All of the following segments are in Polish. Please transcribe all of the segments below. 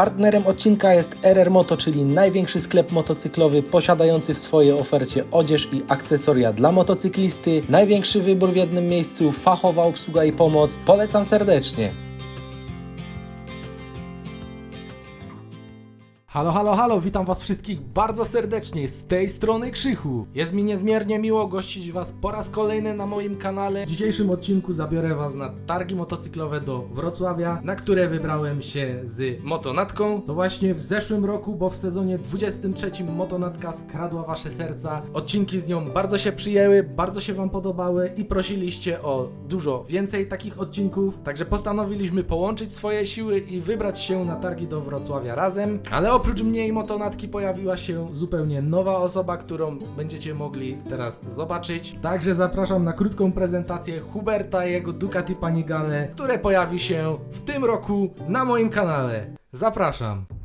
Partnerem odcinka jest RR Moto, czyli największy sklep motocyklowy posiadający w swojej ofercie odzież i akcesoria dla motocyklisty. Największy wybór w jednym miejscu, fachowa obsługa i pomoc. Polecam serdecznie. Halo, halo, halo, witam was wszystkich bardzo serdecznie, z tej strony Krzychu. Jest mi niezmiernie miło gościć was po raz kolejny na moim kanale. W dzisiejszym odcinku zabiorę was na targi motocyklowe do Wrocławia, na które wybrałem się z Motonatką. To właśnie w zeszłym roku, bo w sezonie 23 Motonatka skradła wasze serca. Odcinki z nią bardzo się przyjęły, bardzo się wam podobały i prosiliście o dużo więcej takich odcinków. Także postanowiliśmy połączyć swoje siły i wybrać się na targi do Wrocławia razem. Ale oprócz mnie i motonatki pojawiła się zupełnie nowa osoba, którą będziecie mogli teraz zobaczyć. Także zapraszam na krótką prezentację Huberta i jego Ducati Panigale, które pojawi się w tym roku na moim kanale. Zapraszam.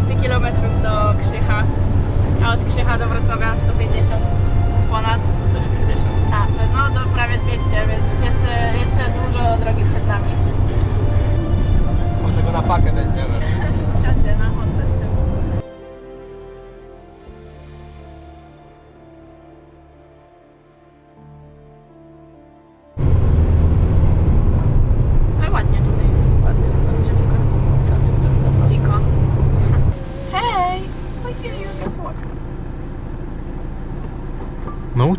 114 km do Krzycha, a od Krzycha do Wrocławia 150 ponad. 150. A, no to prawie 200, więc jeszcze, jeszcze dużo drogi przed nami. Może go na pakę weźmiemy. Siądzie na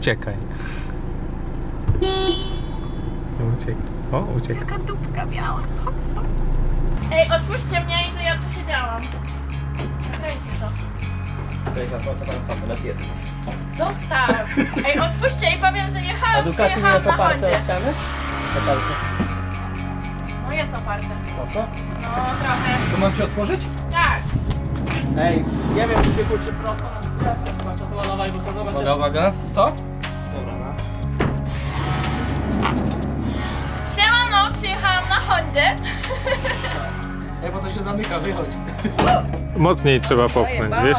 uciekaj. No uciekaj. O, uciekaj. Jaka dupka biała. Hops, hops. Ej, otwórzcie mnie, że ja tu siedziałam. Nagrajcie to. To to. Zostaw! Ej, otwórzcie i powiem, że jechałam, przyjechałam na Hondzie. No jest oparte. Mocno? No trochę. To mam ci otworzyć? Tak. Ej, nie wiem, czy kurczy prosto na. Chyba to chyba nowa i gotowa. Uwaga, uwaga. Co? Hondzie. Ej, bo to się zamyka, wychodź. Mocniej trzeba popchnąć, wiesz?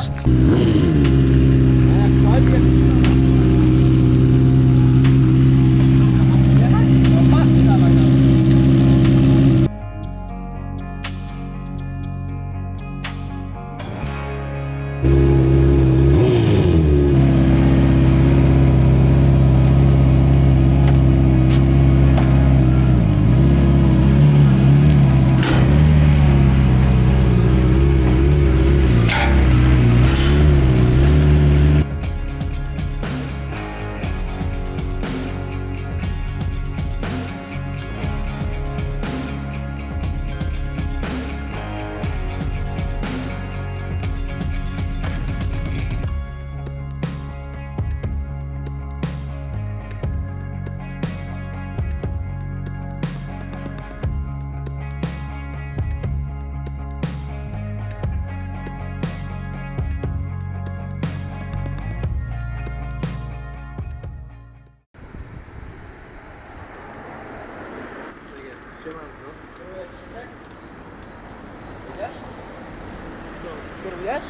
Kierujesz?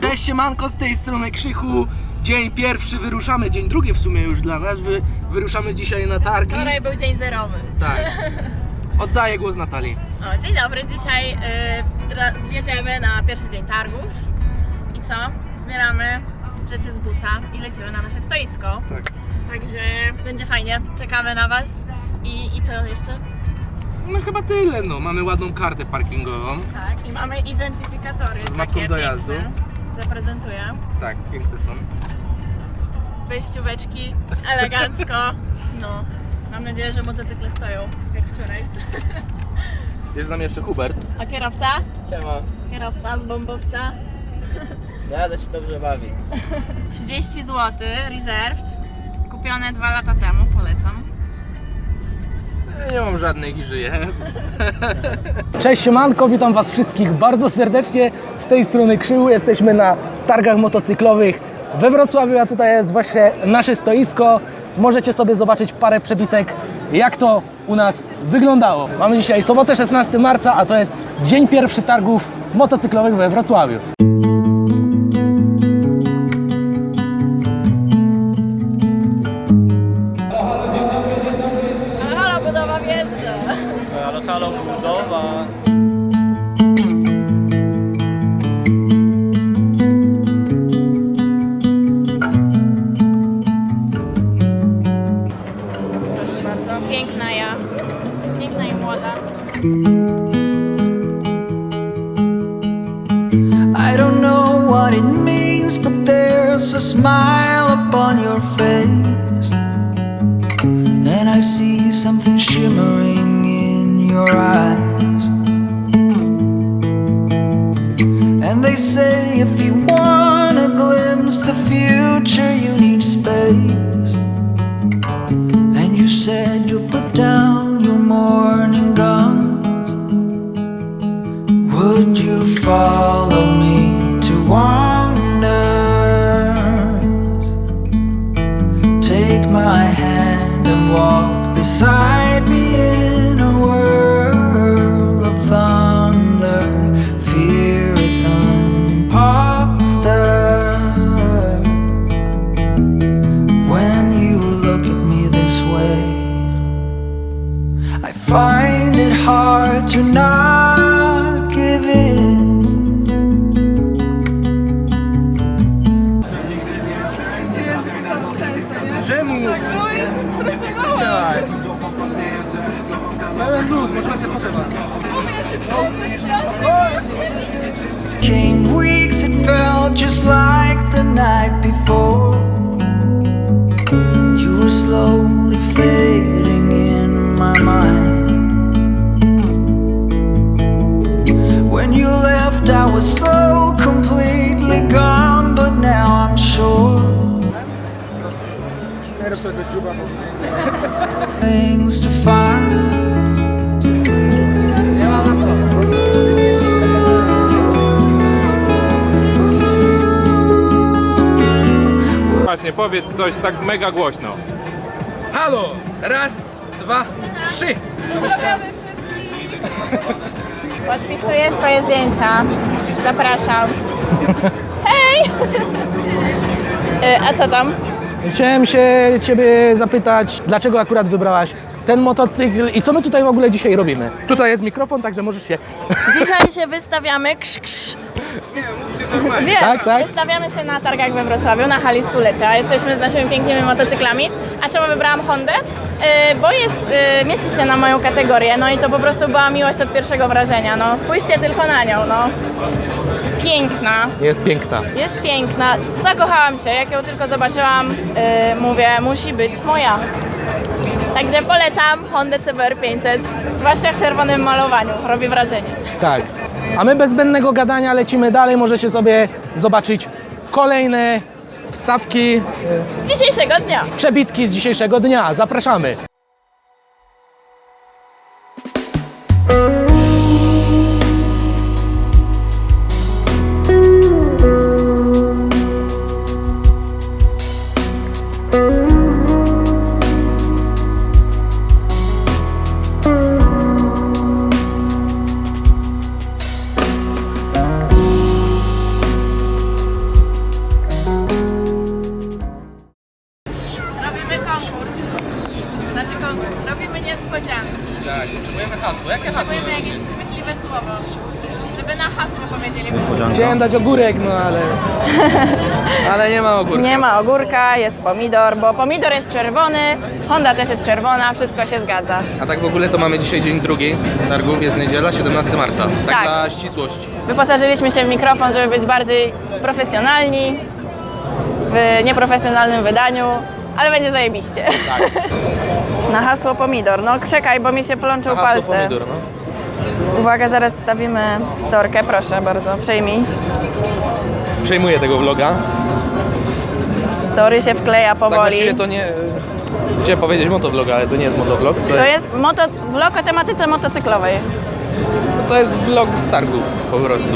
Cześć siemanko, z tej strony Krzychu. Dzień pierwszy wyruszamy, dzień drugi w sumie już dla nas. Wy, wyruszamy dzisiaj na targi. Wczoraj był dzień zerowy. Tak. Oddaję głos Natalii. O, dzień dobry, dzisiaj y, jedziemy na pierwszy dzień targów. I co? Zbieramy rzeczy z busa i lecimy na nasze stoisko. Tak. Także będzie fajnie, czekamy na Was. I, i co jeszcze? No chyba tyle, no. Mamy ładną kartę parkingową. Tak, i mamy identyfikatory. mapą takie dojazdu. piękne. Zaprezentuję. Tak, piękne są. Wejścióweczki, elegancko. No, mam nadzieję, że motocykle stoją, jak wczoraj. Jest z nami jeszcze Hubert. A kierowca? Siema. Kierowca z bombowca. Jadę się dobrze bawić. 30 zł, reserved. Kupione dwa lata temu, polecam. Nie mam żadnych i żyję. Cześć siemanko, witam was wszystkich bardzo serdecznie. Z tej strony Krzył, jesteśmy na targach motocyklowych we Wrocławiu, a tutaj jest właśnie nasze stoisko. Możecie sobie zobaczyć parę przebitek, jak to u nas wyglądało. Mamy dzisiaj sobotę 16 marca, a to jest dzień pierwszy targów motocyklowych we Wrocławiu. Smile upon your face. And I see something shimmering in your eyes. And they say if you want to glimpse the future, you need space. And you said you'll put down your morning guns. Would you follow inside slowly fading in my mind. When you left, I was so completely gone, but now I'm sure. Things to find. Właśnie, powiedz coś tak mega głośno. Halo! Raz, dwa, trzy. Podpisuję swoje zdjęcia. Zapraszam. Hej! Y, A co tam? Chciałem się ciebie zapytać, dlaczego akurat wybrałaś ten motocykl i co my tutaj w ogóle dzisiaj robimy? Tutaj jest mikrofon, także możesz się... Dzisiaj się wystawiamy. Krz, krz. Wiem, Tak, tak. wystawiamy się na targach we Wrocławiu, na hali stulecia. Jesteśmy z naszymi pięknymi motocyklami. A czemu wybrałam Hondę? Yy, bo jest, yy, mieści się na moją kategorię, no i to po prostu była miłość od pierwszego wrażenia. No spójrzcie tylko na nią, no. Piękna, Jest piękna. jest piękna. Zakochałam się, jak ją tylko zobaczyłam, yy, mówię, musi być moja. Także polecam Hondę CBR 500, zwłaszcza w czerwonym malowaniu, robi wrażenie. Tak. A my bez zbędnego gadania lecimy dalej. Możecie sobie zobaczyć kolejne wstawki, Z dzisiejszego dnia. przebitki z dzisiejszego dnia. Zapraszamy. Ogórek, no ale... Ale nie ma ogórka. Nie ma ogórka, jest pomidor, bo pomidor jest czerwony, Honda też jest czerwona, wszystko się zgadza. A tak w ogóle to mamy dzisiaj dzień drugi targów, jest niedziela, 17 marca. Tak, Tak. dla ścisłości. Wyposażyliśmy się w mikrofon, żeby być bardziej profesjonalni, w nieprofesjonalnym wydaniu, ale będzie zajebiście. Na hasło pomidor. No czekaj, bo mi się plączą Hasło palce. pomidor, no. Uwaga, zaraz wstawimy storkę, proszę bardzo, przejmij. Przejmuję tego vloga. Story się wkleja Tak powoli. właściwie to nie... Chciałem powiedzieć motovlog, ale to nie jest motovlog. To, To jest, jest moto, vlog o tematyce motocyklowej. to jest vlog z targów po prostu.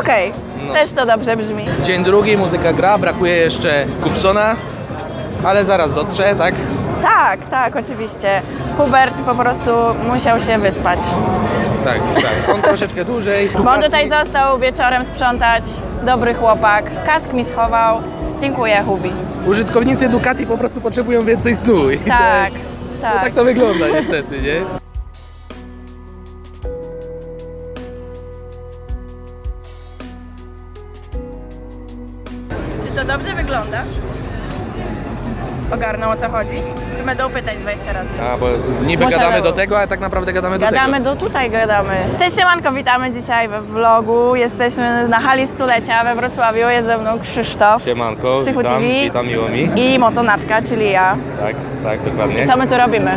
Okej, No. też to dobrze brzmi. Dzień drugi, muzyka gra, brakuje jeszcze Kupsona, ale zaraz dotrze, tak? Tak, tak, oczywiście. Hubert po prostu musiał się wyspać. Tak, tak. On troszeczkę dłużej. Bo on tutaj został wieczorem sprzątać. Dobry chłopak. Kask mi schował. Dziękuję, Hubi. Użytkownicy Ducati po prostu potrzebują więcej snu. I to Tak, tak. No tak to wygląda niestety, nie? Czy to dobrze wygląda? Ogarnął o co chodzi? Będą pytać 20 razy? A, bo niby gadamy do tego, ale tak naprawdę gadamy, do Gadamy tego. do tutaj, gadamy. Cześć Siemanko, witamy dzisiaj we vlogu. Jesteśmy na hali stulecia we Wrocławiu. Jest ze mną Krzysztof Siemanko, Krzychu witam, TV. witam, miło mi. i Motonatka, czyli ja. Tak, tak, dokładnie. Co my tu robimy?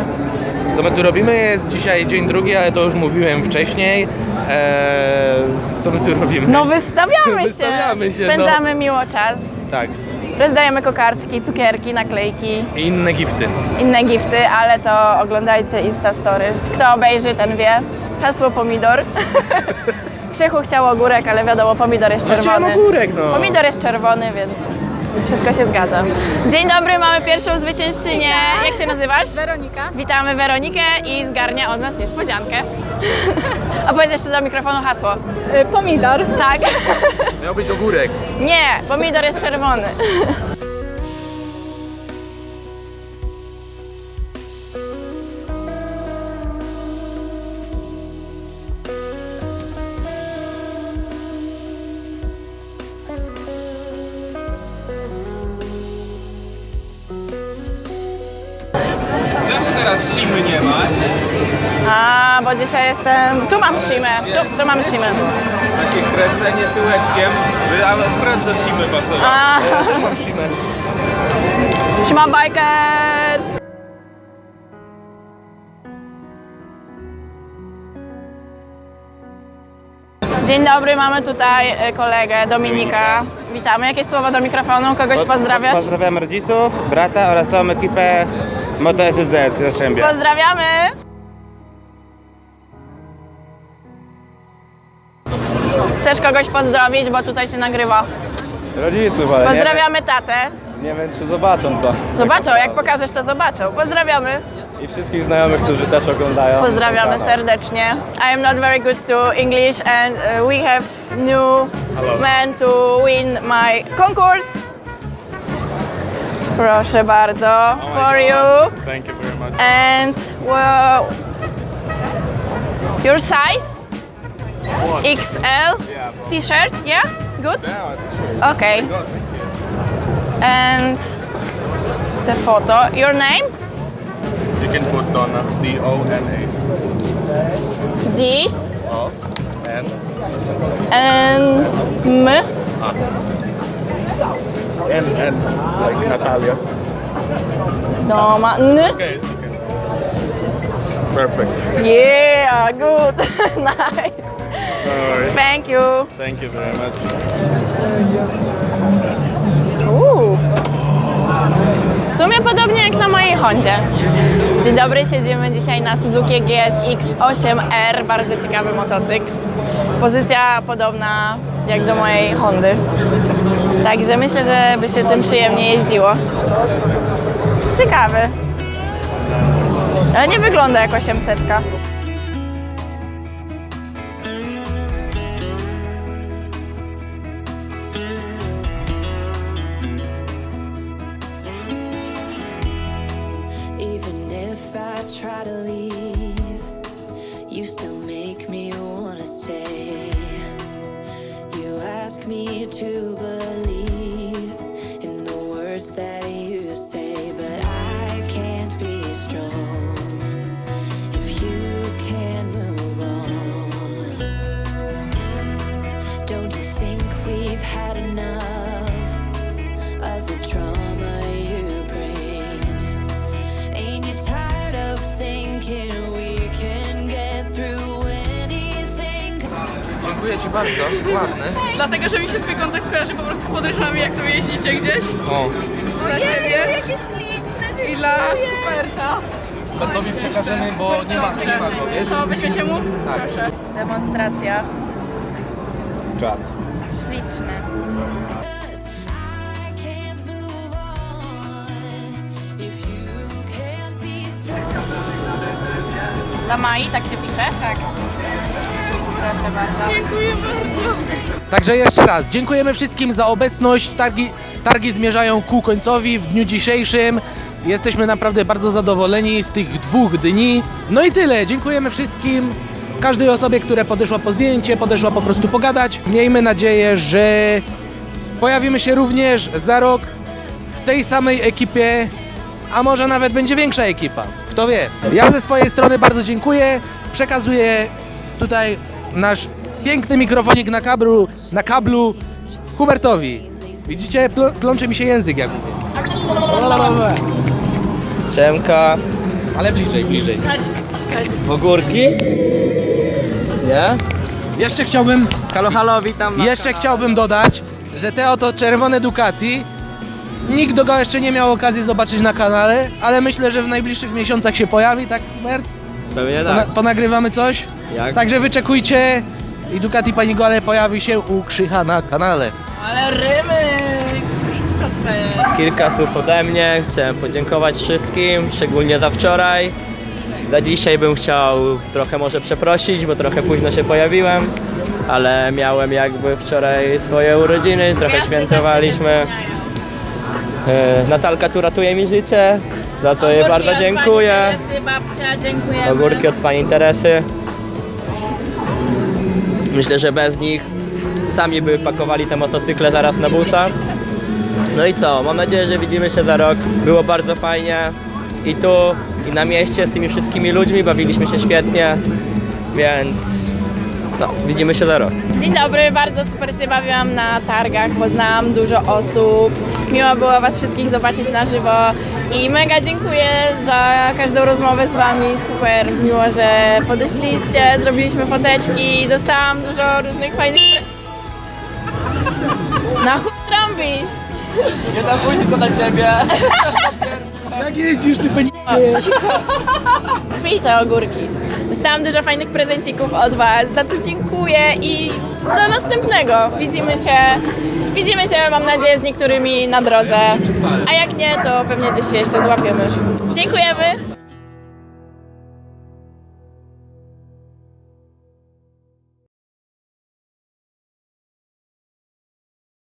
Co my tu robimy? Jest dzisiaj dzień drugi, ale to już mówiłem wcześniej. Eee, co my tu robimy? No wystawiamy się! Wystawiamy się, no. Spędzamy miło czas. Tak. Rozdajemy kokardki, cukierki, naklejki, I inne gifty. inne gifty, ale to oglądajcie Instastory. Kto obejrzy, ten wie. Hasło pomidor. Krzychu chciał ogórek, ale wiadomo, pomidor jest No chciałem czerwony. ogórek, no. Pomidor jest czerwony, więc wszystko się zgadza. Dzień dobry, mamy pierwszą zwyciężczynię. Jak się nazywasz? Weronika. Witamy Weronikę i zgarnia od nas niespodziankę. A powiedz jeszcze do mikrofonu hasło. Y, pomidor. Tak? Miał być ogórek. Nie, pomidor jest czerwony. Jestem... Tu mam simę, tu, tu mam simę. Takie kręcenie tyłeczkiem, by akurat do simy pasowało. A, Mam simę. Siema bikers! Dzień dobry, mamy tutaj e, kolegę Dominika. Witamy. Jakieś słowa do mikrofonu? Kogoś pozdrawiasz? Pozdrawiam rodziców, brata oraz całą ekipę Moto SZ z Jastrzębia. Pozdrawiamy! Chcesz kogoś pozdrowić, bo tutaj się nagrywa. Rodziców, ale Pozdrawiamy tatę. nie, nie wiem czy zobaczą to. Zobaczą, jak pokażesz to zobaczą. Pozdrawiamy. i wszystkich znajomych, którzy też oglądają. Pozdrawiamy serdecznie. I am not very good to English and uh, we have new man to win my concourse. Proszę bardzo, for you. Thank you very much. And well, your size? XL t-shirt, yeah? Good? Okay. And the photo, your name? You can put Donna, D-O-N-A. D O, N, and M. N, N, like Natalia. Doma N. Okay, okay. Perfect. Yeah, good. nice. Alright. Thank you. Thank you very much. Uuu. W sumie podobnie jak na mojej Hondzie. Dzień dobry, siedzimy dzisiaj na Suzuki GSX 8R, bardzo ciekawy motocykl. Pozycja podobna jak do mojej Hondy. Także myślę, że by się tym przyjemnie jeździło. Ciekawy. Ale nie wygląda jak 800. Dziękuję Ci bardzo, ładny. Dlatego, że mi się twój kontakt kojarzy po prostu z podróżami, jak sobie jeździcie gdzieś. O, Dla ciebie. Jakie śliczne, I dla Huberta. Bertowi przekażemy, bo nie ma, nie ma go, wiesz? To weźmiecie mu? Tak. Proszę. Demonstracja. Czad. Śliczne. I can't move on if you can't be strong. Dla Mai, tak się pisze? Tak. Proszę bardzo. Także jeszcze raz, dziękujemy wszystkim za obecność. Targi, targi zmierzają ku końcowi w dniu dzisiejszym. Jesteśmy naprawdę bardzo zadowoleni z tych dwóch dni. No i tyle. Dziękujemy wszystkim. Każdej osobie, która podeszła po zdjęcie, podeszła po prostu pogadać. Miejmy nadzieję, że pojawimy się również za rok w tej samej ekipie, a może nawet będzie większa ekipa. Kto wie. Ja ze swojej strony bardzo dziękuję. Przekazuję tutaj nasz piękny mikrofonik na kablu, na kablu Hubertowi. Widzicie, Pl- plącze mi się język jak mówię. Siemka. Ale bliżej, bliżej. Ogórki? Nie? Jeszcze chciałbym, Halo, halo, witam. jeszcze kanale. chciałbym dodać, że te oto czerwone Ducati nikt go jeszcze nie miał okazji zobaczyć na kanale, ale myślę, że w najbliższych miesiącach się pojawi, tak Hubert? Pewnie Pona- tak. ponagrywamy coś? Jak? Także wyczekujcie i Ducati Pani Gole pojawi się u Krzycha na kanale. Kilka słów ode mnie. Chciałem podziękować wszystkim, szczególnie za wczoraj. Za dzisiaj bym chciał trochę może przeprosić, bo trochę późno się pojawiłem, ale miałem jakby wczoraj swoje urodziny, trochę świętowaliśmy. E, Natalka tu ratuje mi życie, za to jej bardzo dziękuję. babcia, dziękujemy. Ogórki od pani Teresy. Myślę, że bez nich sami by pakowali te motocykle zaraz na busa. No i co? Mam nadzieję, że widzimy się za rok. Było bardzo fajnie i tu, i na mieście z tymi wszystkimi ludźmi. Bawiliśmy się świetnie, więc no, widzimy się za rok. Dzień dobry, bardzo super się bawiłam na targach, poznałam dużo osób. Miło było Was wszystkich zobaczyć na żywo i mega dziękuję za każdą rozmowę z Wami. Super miło, że podeszliście, zrobiliśmy foteczki, dostałam dużo różnych fajnych... Na chuj trąbisz! Nie na mój, tylko na ciebie. Pij te ogórki. Dostałam dużo fajnych prezencików od Was, za co dziękuję i do następnego. Widzimy się, widzimy się, mam nadzieję, z niektórymi na drodze. A jak nie, to pewnie gdzieś się jeszcze złapiemy. Dziękujemy.